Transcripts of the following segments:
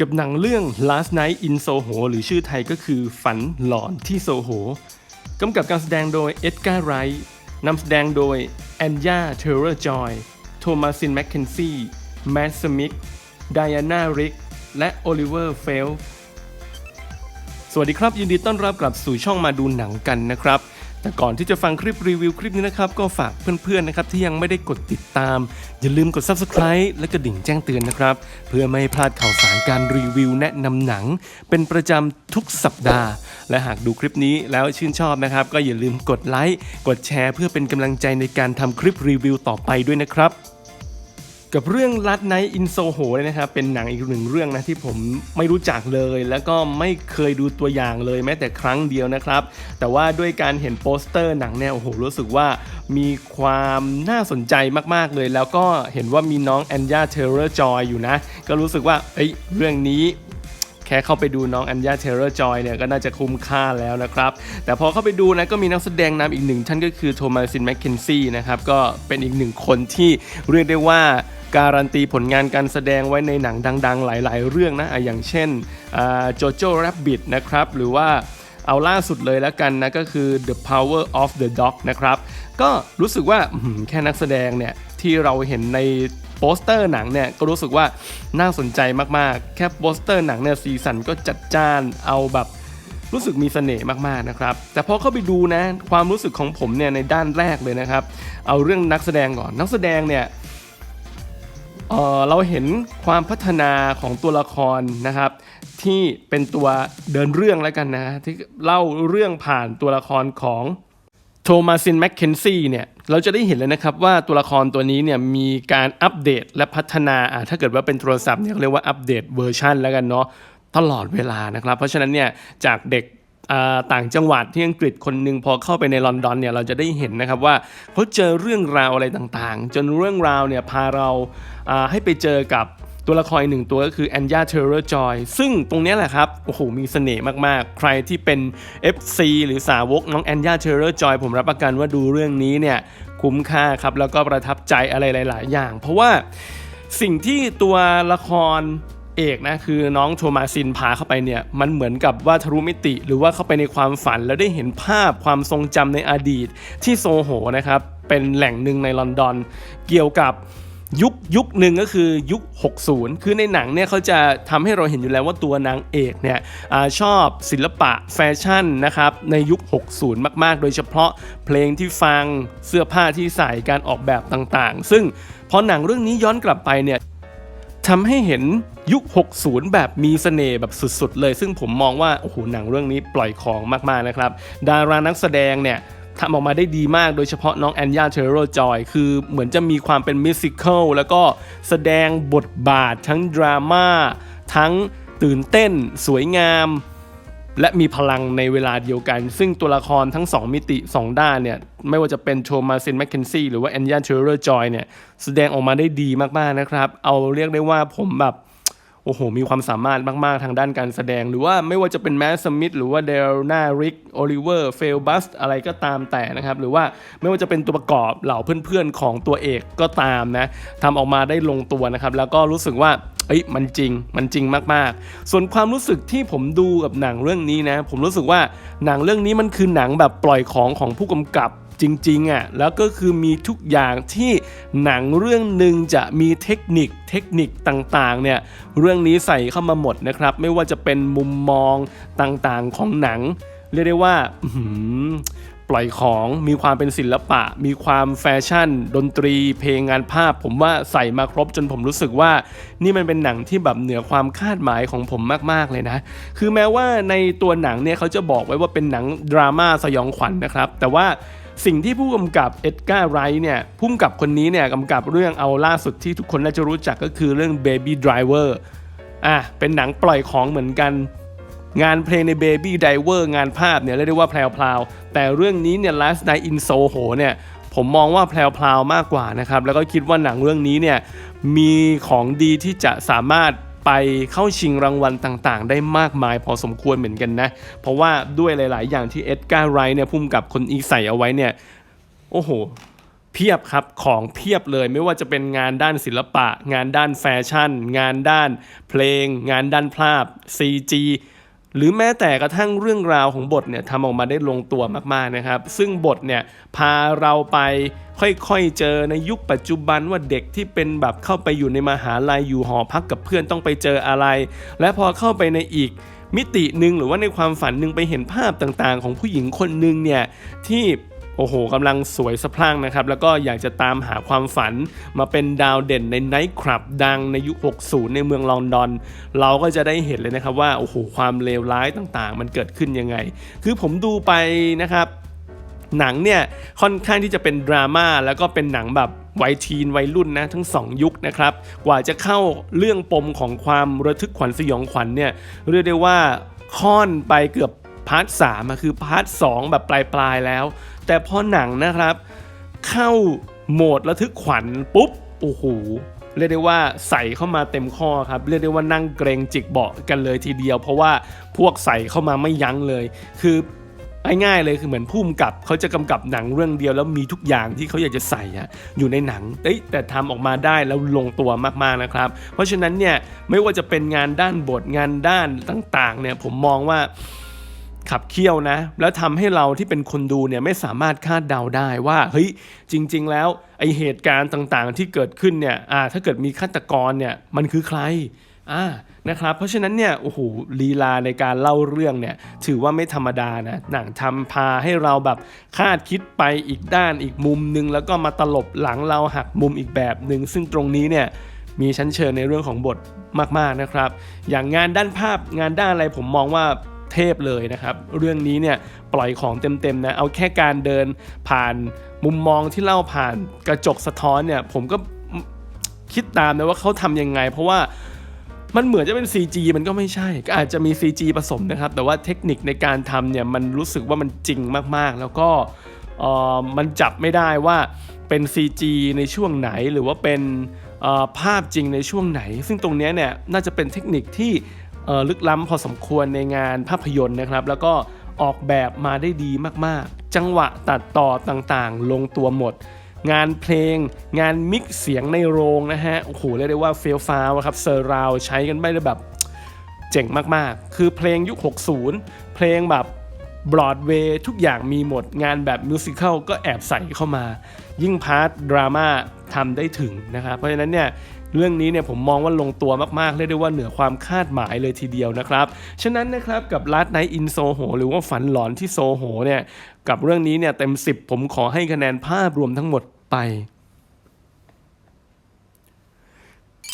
กับหนังเรื่อง Last Night in Soho หรือชื่อไทยก็คือฝันหลอนที่โซโหกำกับการแสดงโดยเอ็ดการ์ไรท์นำแสดงโดยแอนยาเทอร์เรอร์จอยโทมัสินแมคเคนซีแม t สมิ t ไดอาน่าริกและโอลิเวอร์เฟลสวัสดีครับ ยินดีต้อนรับกลับสู่ช่องมาดูหนังกันนะครับ แต่ก่อนที่จะฟังคลิปรีวิวคลิปนี้นะครับ ก็ฝากเพื่อนๆนะครับที่ยังไม่ได้กดติดตาม อย่าลืมกด Subscribe และกระดิ่งแจ้งเตือนนะครับ เพื่อไม่พลาดข่าวสารการรีวิวแนะนำหนัง เป็นประจำทุกสัปดาห์ และหากดูคลิปนี้แล้วชื่นชอบนะครับ ก็อย่าลืมกดไลค์กดแชร์ เพื่อเป็นกำลังใจในการทำคลิปรีวิวต่อไปด้วยนะครับ กับเรื่องลัดไนอินโซโหเลยนะครับ เป็นหนังอีกหนึ่งเรื่องนะที่ผมไม่รู้จักเลย แล้วก็ไม่เคยดูตัวอย่างเลยแม้แต่ครั้งเดียวนะครับ แต่ว่าด้วยการเห็นโปสเตอร์หนังเนี่ยโอ้โหรู้สึกว่ามีความน่าสนใจมากๆเลย แล้วก็เห็นว่ามีน้องแอนยาเทเลอร์จอยอยู่นะ ก็รู้สึกว่าเอ้ยเรื่องนี้ แค่เข้าไปดูน้องอัญญาเทเลอร์จอยเนี่ยก็น่าจะคุ้มค่าแล้วนะครับ แต่พอเข้าไปดูนะก็มีนักแสดงนำอีกหนึ่งท่านก็คือโทมัสินแมคเคนซี่นะครับก็เป็นอีกหนึ่งคนที่เรียกได้ว่าการันตีผลงานการแสดงไว้ในหนังดัง ๆ หลาย ๆ เรื่องนะอย่างเช่นโจโจ้แรบบิทนะครับหรือว่าเอาล่าสุดเลยแล้วกันนะก็คือ The Power of the Dog นะครับ ก็รู้สึกว่าแค่นักแสดงเนี่ยที่เราเห็นใน โปสเตอร์หนังเนี่ยก็รู้สึกว่าน่าสนใจมากๆ แค่โปสเตอร์หนังเนี่ยสีสันก็จัดจ้านเอาแบบรู้สึกมีเสน่ห์มากๆนะครับ แต่พอเข้าไปดูนะความรู้สึกของผมเนี่ยในด้านแรกเลยนะครับ เอาเรื่องนักแสดงก่อนนักแสดงเนี่ยเเราเห็นความพัฒนาของตัวละครนะครับ ที่เป็นตัวเดินเรื่องแล้วกันนะที่เล่าเรื่องผ่านตัวละครของโทมัสินแมคเคนซี่เนี่ย เราจะได้เห็นเลยนะครับว่าตัวละครตัวนี้เนี่ยมีการอัปเดตและพัฒนาอ่าถ้าเกิดว่าเป็นโทรศัพท์เนี่ยเรียกว่าอัปเดตเวอร์ชันแล้วกันเนาะตลอดเวลานะครับ เพราะฉะนั้นเนี่ยจากเด็กต่างจังหวัดที่อังกฤษคนหนึ่งพอเข้าไปในลอนดอนเนี่ยเราจะได้เห็นนะครับว่าเขาเจอเรื่องราวอะไรต่างๆ จนเรื่องราวเนี่ยพาเราให้ไปเจอกับ ตัวละครหนึ่งตัวก็คือแอนยาเทเลอร์จอยซึ่งตรงนี้แหละครับ โอ้โห มีเสน่ห์มากๆ ใครที่เป็น FC หรือสาวกน้องแอนยาเทเลอร์จอยผมรับประกันว่าดูเรื่องนี้เนี่ยคุ้มค่าครับ แล้วก็ประทับใจอะไรหลาย ๆ อย่าง เพราะว่าสิ่งที่ตัวละครเอกนะคือน้องโทมาซินพาเข้าไปเนี่ยมันเหมือนกับว่าทะลุมิติ หรือว่าเข้าไปในความฝันแล้วได้เห็นภาพความทรงจำในอดีตที่โซโหนะครับเป็นแหล่งหนึ่งในลอนดอน เกี่ยวกับ ยุคยุคหนึ่งก็คือยุค 60 คือในหนังเนี่ยเขาจะทำให้เราเห็นอยู่แล้วว่าตัวนางเอกเนี่ยอชอบศิลปะแฟชั่นนะครับในยุค 60 มาก ๆ โดยเฉพาะเพลงที่ฟังเสื้อผ้าที่ใส่การออกแบบต่างๆ ซึ่งพอหนังเรื่องนี้ย้อนกลับไปเนี่ยทำให้เห็นยุค 60 แบบมีเสน่ห์แบบสุด ๆ เลย ซึ่งผมมองว่าโอ้โหหนังเรื่องนี้ปล่อยของมากๆนะครับ ดารานักแสดงเนี่ย ทำออกมาได้ดีมากโดยเฉพาะน้องแอนยาเทโรจอย คือเหมือนจะมีความเป็นมิวสิควลแล้วก็แสดงบทบาททั้งดราม่าทั้งตื่นเต้น สวยงาม และมีพลังในเวลาเดียวกัน ซึ่งตัวละครทั้ง 2 มิติ 2 ด้านเนี่ย ไม่ว่าจะเป็นโทมัสเซนแมคเคนซี่หรือว่าแอนยาเทโรจอยเนี่ย แสดงออกมาได้ดีมากๆนะครับ เอาเรียกได้ว่าผมแบบ โอ้โห มีความสามารถมาก ๆ ทางด้านการแสดง หรือว่าไม่ว่าจะเป็นแมสสมิธหรือว่าเดลนาริกโอลิเวอร์เฟลบัสอะไรก็ตามแต่นะครับ หรือว่าไม่ว่าจะเป็นตัวประกอบเหล่าเพื่อน ๆ ของตัวเอกก็ตามนะทำออกมาได้ลงตัวนะครับ แล้วก็รู้สึกว่าเอ้ยมันจริงมันจริงมากๆ ส่วนความรู้สึกที่ผมดูกับหนังเรื่องนี้นะ ผมรู้สึกว่าหนังเรื่องนี้มันคือหนังแบบปล่อยของของผู้กำกับ จริงๆอะแล้วก็คือมีทุกอย่างที่หนังเรื่องหนึ่งจะมีเทคนิคเทคนิคต่างๆเนี่ยเรื่องนี้ใส่เข้ามาหมดนะครับ ไม่ว่าจะเป็นมุมมองต่างๆของหนัง เรียกได้ว่าปล่อยของมีความเป็นศิลปะ มีความแฟชั่น ดนตรี เพลงงานภาพ ผมว่าใส่มาครบจนผมรู้สึกว่า นี่มันเป็นหนังที่แบบเหนือความคาดหมายของผมมากๆเลยนะ คือแม้ว่าในตัวหนังเนี่ยเขาจะบอกไว้ว่าเป็นหนังดราม่าสยองขวัญนะครับ แต่ว่า สิ่งที่ผู้กำกับเอ็ดการ์ไรท์เนี่ยผู้กำกับคนนี้เนี่ยกำกับเรื่องเอาล่าสุดที่ทุกคนน่าจะรู้จักก็คือเรื่อง Baby Driver อะเป็นหนังปล่อยของเหมือนกัน งานเพลงใน Baby Driver งานภาพเนี่ยเรียกได้ว่าแพรวๆแต่เรื่องนี้เนี่ย Last Night in Soho เนี่ยผมมองว่าแพรวๆมากกว่านะครับแล้วก็คิดว่าหนังเรื่องนี้เนี่ยมีของดีที่จะสามารถ ไปเข้าชิงรางวัลต่างๆ ได้มากมายพอสมควรเหมือนกันนะ เพราะว่าด้วยหลาย ๆ อย่างที่เอ็ดการ์ไรท์เนี่ยพุ่มกับคนอีกใส่เอาไว้เนี่ย โอ้โหเพียบครับของเพียบเลยไม่ว่าจะเป็นงานด้านศิลปะ งานด้านแฟชั่น งานด้านเพลง งานด้านภาพ CG หรือแม้แต่กระทั่งเรื่องราวของบทเนี่ยทำออกมาได้ลงตัวมากๆนะครับ ซึ่งบทเนี่ยพาเราไปค่อยๆ เจอในยุคปัจจุบันว่าเด็กที่เป็นแบบเข้าไปอยู่ในมหาลัยอยู่หอพักกับเพื่อนต้องไปเจออะไร และพอเข้าไปในอีกมิติหนึ่งหรือว่าในความฝันหนึ่งไปเห็นภาพต่างๆ ของผู้หญิงคนหนึ่งเนี่ยที่ โอ้โหกำลังสวยสะพรั่งนะครับ แล้วก็อยากจะตามหาความฝันมาเป็นดาวเด่นในไนท์คลับดังในยุค 60 ในเมืองลอนดอน เราก็จะได้เห็นเลยนะครับว่า โอ้โห ความเลวร้ายต่างๆ มันเกิดขึ้นยังไง คือผมดูไปนะครับหนังเนี่ยค่อนข้างที่จะเป็นดราม่าแล้วก็เป็นหนังแบบวัยทีนวัยรุ่นนะทั้งสองยุคนะครับ กว่าจะเข้าเรื่องปมของความระทึกขวัญสยองขวัญเนี่ยเรียกได้ว่าค่อนไปเกือบ พาร์ทสามอะคือพาร์ทสองแบบปลายๆแล้ว แต่พอหนังนะครับ เข้าโหมดระทึกขวัญปุ๊บโอ้โหเรียกได้ว่าใส่เข้ามาเต็มข้อครับเรียกได้ว่านั่งเกรงจิกเบาะกันเลยทีเดียว เพราะว่าพวกใส่เข้ามาไม่ยั้งเลย คือง่ายๆเลยคือเหมือนพุ่มกับเขาจะกำกับหนังเรื่องเดียวแล้วมีทุกอย่างที่เขาอยากจะใส่อะอยู่ในหนังแต่ทำออกมาได้แล้วลงตัวมากๆนะครับ เพราะฉะนั้นเนี่ยไม่ว่าจะเป็นงานด้านบทงานด้านต่างๆเนี่ยผมมองว่า ขับเคี่ยวนะ แล้วทำให้เราที่เป็นคนดูเนี่ยไม่สามารถคาดเดาได้ว่าเฮ้ยจริง ๆ แล้วไอเหตุการณ์ต่างๆ ที่เกิดขึ้นเนี่ยอ่าถ้าเกิดมีฆาตกรเนี่ยมันคือใครอ่านะครับเพราะฉะนั้นเนี่ยโอ้โหลีลาในการเล่าเรื่องเนี่ยถือว่าไม่ธรรมดานะหนังทำพาให้เราแบบคาดคิดไปอีกด้านอีกมุมหนึง แล้วก็มาตลบหลังเราหักมุมอีกแบบหนึ่งซึ่งตรงนี้เนี่ยมีชั้นเชิญในเรื่องของบทมากๆนะครับ อย่างงานด้านภาพงานด้านอะไรผมมองว่า เทพเลยนะครับ เรื่องนี้เนี่ยปล่อยของเต็มๆนะ เอาแค่การเดินผ่านมุมมองที่เล่าผ่านกระจกสะท้อนเนี่ย ผมก็คิดตามนะว่าเขาทำยังไง เพราะว่ามันเหมือนจะเป็น CG มันก็ไม่ใช่ ก็อาจจะมี CG ผสมนะครับ แต่ว่าเทคนิคในการทำเนี่ยมันรู้สึกว่ามันจริงมากๆ แล้วก็อ่อมันจับไม่ได้ว่าเป็น CG ในช่วงไหนหรือว่าเป็นภาพจริงในช่วงไหน ซึ่งตรงนี้เนี่ยน่าจะเป็นเทคนิคที่ ลึกล้ำพอสมควรในงานภาพยนตร์นะครับ แล้วก็ออกแบบมาได้ดีมากๆ จังหวะตัดต่อต่างๆ ลงตัวหมด งานเพลง งานมิกซ์เสียงในโรงนะฮะโอ้โหเรียกได้ว่าเฟลฟ้าวครับเซอร์ราวใช้กันไม่ได้แบบเจ๋งมากๆ คือเพลงยุค 60 เพลงแบบบรอดเวย์ทุกอย่างมีหมดงานแบบมิวสิควลก็แอบใส่เข้ามา ยิ่งพาร์ทดราม่าทำได้ถึงนะครับเพราะฉะนั้นเนี่ยเรื่องนี้เนี่ยผมมองว่าลงตัวมากๆ เรียกได้ว่าเหนือความคาดหมายเลยทีเดียวนะครับ ฉะนั้นนะครับกับ Last Night in Soho หรือว่าฝันหลอนที่โซโหเนี่ยกับเรื่องนี้เนี่ยเต็ม 10 ผมขอให้คะแนนภาพรวมทั้งหมดไป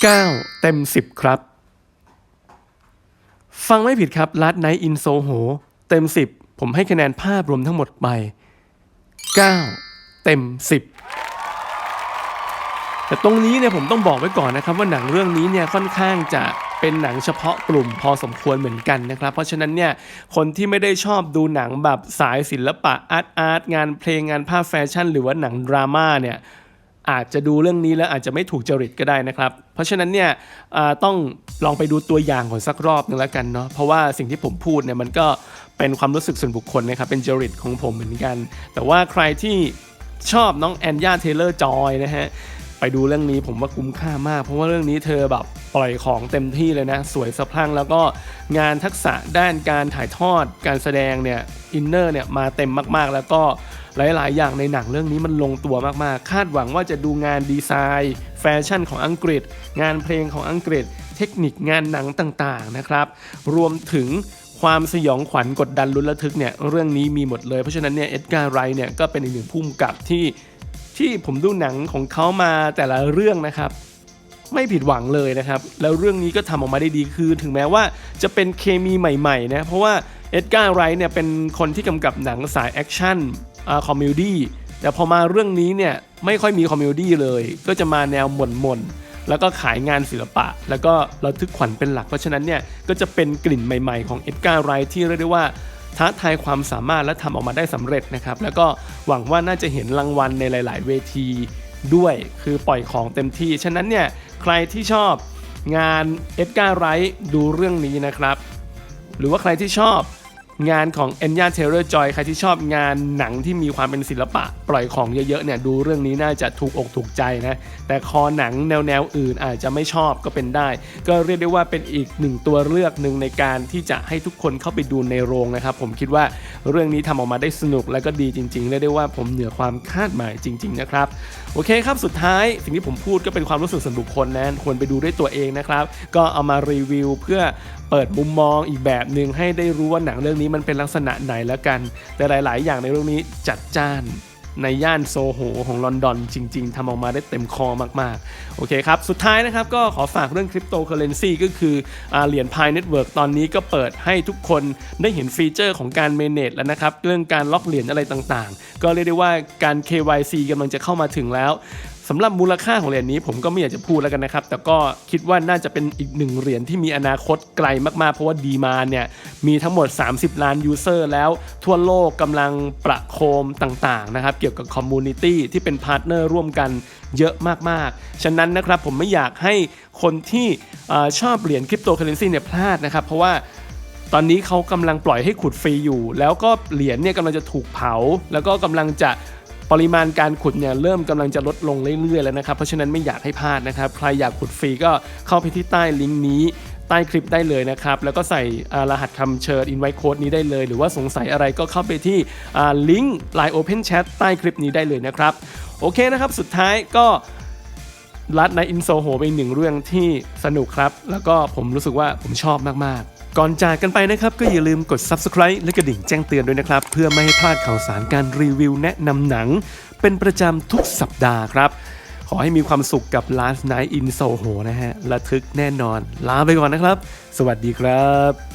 9 เต็ม 10 ครับ ฟังไม่ผิดครับ Last Night in Soho เต็ม 10 ผมให้คะแนนภาพรวมทั้งหมดไป 9 เต็ม 10 แต่ตรงนี้เนี่ยผมต้องบอกไว้ก่อนนะครับว่าหนังเรื่องนี้เนี่ยค่อนข้างจะเป็นหนังเฉพาะกลุ่มพอสมควรเหมือนกันนะครับ เพราะฉะนั้นเนี่ยคนที่ไม่ได้ชอบดูหนังแบบสายศิลปะอาร์ตอาร์ตงานเพลงงานภาพแฟชั่น หรือว่าหนังดราม่าเนี่ยอาจจะดูเรื่องนี้แล้วอาจจะไม่ถูกจริตก็ได้นะครับ เพราะฉะนั้นเนี่ยต้องลองไปดูตัวอย่างก่อนสักรอบนึงแล้วกันเนาะเพราะว่าสิ่งที่ผมพูดเนี่ยมันก็เป็นความรู้สึกส่วนบุคคลนะครับเป็นจริตของผมเหมือนกัน แต่ว่าใครที่ ชอบน้องแอนยาเทเลอร์จอยนะฮะไปดูเรื่องนี้ผมว่าคุ้มค่ามาก เพราะว่าเรื่องนี้เธอแบบปล่อยของเต็มที่เลยนะ สวยสะพรั่งแล้วก็งานทักษะด้านการถ่ายทอดการแสดงเนี่ยอินเนอร์เนี่ยมาเต็มมากๆ แล้วก็หลาย ๆ อย่างในหนังเรื่องนี้มันลงตัวมาก ๆ คาดหวังว่าจะดูงานดีไซน์ แฟชั่นของอังกฤษ งานเพลงของอังกฤษ เทคนิคงานหนังต่าง ๆ นะครับ รวมถึง ความสยองขวัญกดดันลุ้นระทึกเนี่ยเรื่องนี้มีหมดเลย เพราะฉะนั้นเนี่ยเอ็ดการ์ไรเนี่ยก็เป็นอีกหนึ่งผู้กำกับที่ที่ผมดูหนังของเขามาแต่ละเรื่องนะครับ ไม่ผิดหวังเลยนะครับ แล้วเรื่องนี้ก็ทำออกมาได้ดีคือ ถึงแม้ว่าจะเป็นเคมีใหม่ๆนะเพราะว่าเอ็ดการ์ไรเนี่ยเป็นคนที่กำกับหนังสายแอคชั่นอ่าคอมเมดี้แต่พอมาเรื่องนี้เนี่ยไม่ค่อยมีคอมเมดี้เลย ก็จะมาแนวหม่นๆ แล้วก็ขายงานศิลปะ แล้วก็ระทึกขวัญเป็นหลัก เพราะฉะนั้นเนี่ยก็จะเป็นกลิ่นใหม่ๆของเอ็ดการ์ไรที่เรียกได้ว่าท้าทายความสามารถและทำออกมาได้สำเร็จนะครับ แล้วก็หวังว่าน่าจะเห็นรางวัลในหลาย ๆ เวทีด้วยคือปล่อยของเต็มที่ ฉะนั้นเนี่ยใครที่ชอบงานเอ็ดการ์ไรดูเรื่องนี้นะครับ หรือว่าใครที่ชอบ งานของ e n y a Taylor Joy ใครที่ชอบงานหนังที่มีความเป็นศิลปะ ปล่อยของเยอะๆเนี่ยดูเรื่องนี้น่าจะถูกอกถูกใจนะ แต่คอหนังแนวๆอื่นอาจจะไม่ชอบก็เป็นได้ ก็เรียกได้ว่าเป็นอีกหนึ่งตัวเลือกหนึ่งในการที่จะให้ทุกคนเข้าไปดูในโรงนะครับ ผมคิดว่าเรื่องนี้ทำออกมาได้สนุกและก็ดีจริงๆเรียกได้ว่าผมเหนือความคาดหมายจริง ๆ นะครับ โอเคครับสุดท้ายสิ่งที่ผมพูดก็เป็นความรู้สึกส่วนบุคคลนะควรไปดูด้วยตัวเองนะครับก็เอามารีวิวเพื่อเปิดมุมมองอีกแบบหนึ่งให้ได้รู้ว่าหนังเรื่องนี้มันเป็นลักษณะไหนแล้วกัน แต่หลาย ๆ อย่างในเรื่องนี้จัดจ้านในย่านโซโหของลอนดอนจริง ๆทำออกมาได้เต็มคอมากๆ โอเคครับ สุดท้ายนะครับก็ขอฝากเรื่องคริปโตเคอเรนซีก็คืออเหรียญพายเน็ตเวิร์กตอนนี้ก็เปิดให้ทุกคนได้เห็นฟีเจอร์ของการเมเนจแล้วนะครับ เรื่องการล็อกเหรียญอะไรต่างๆ ก็เรียกได้ว่าการ KYC กำลังจะเข้ามาถึงแล้ว สำหรับมูลค่าของเหรียญนี้ผมก็ไม่อยากจะพูดแล้วกันนะครับ แต่ก็คิดว่าน่าจะเป็นอีกหนึ่งเหรียญที่มีอนาคตไกลมากๆ เพราะว่าดีมาเนี่ยมีทั้งหมด 30 ล้านยูเซอร์แล้วทั่วโลกกำลังประโคมต่างๆนะครับเกี่ยวกับคอมมูนิตี้ที่เป็นพาร์ทเนอร์ร่วมกันเยอะมากๆ ฉะนั้นนะครับผมไม่อยากให้คนที่อชอบเหรียญคริปโตเคอเรนซีเนี่ยพลาดนะครับ เพราะว่าตอนนี้เขากำลังปล่อยให้ขุดฟรีอยู่ แล้วก็เหรียญเนี่ยกำลังจะถูกเผา แล้วก็กำลังจะ ปริมาณการขุดเนี่ยเริ่มกำลังจะลดลงเรื่อยๆแล้วนะครับ เพราะฉะนั้นไม่อยากให้พลาดนะครับ ใครอยากขุดฟรีก็เข้าไปที่ใต้ลิงก์นี้ใต้คลิปได้เลยนะครับ แล้วก็ใส่รหัสคำเชิญ invite code นี้ได้เลย หรือว่าสงสัยอะไรก็เข้าไปที่ลิงก์ Line Open Chat ใต้คลิปนี้ได้เลยนะครับ โอเคนะครับ สุดท้ายก็รัดในอินโซโหเป็นหนึ่งเรื่องที่สนุกครับ แล้วก็ผมรู้สึกว่าผมชอบมาก ๆ ก่อนจากกันไปนะครับ ก็อย่าลืมกด Subscribe และกระดิ่งแจ้งเตือนด้วยนะครับ เพื่อไม่ให้พลาดข่าวสารการรีวิวแนะนำหนัง เป็นประจำทุกสัปดาห์ครับ ขอให้มีความสุขกับ Last Night in Soho นะฮะระทึกแน่นอน ลาไปก่อนนะครับ สวัสดีครับ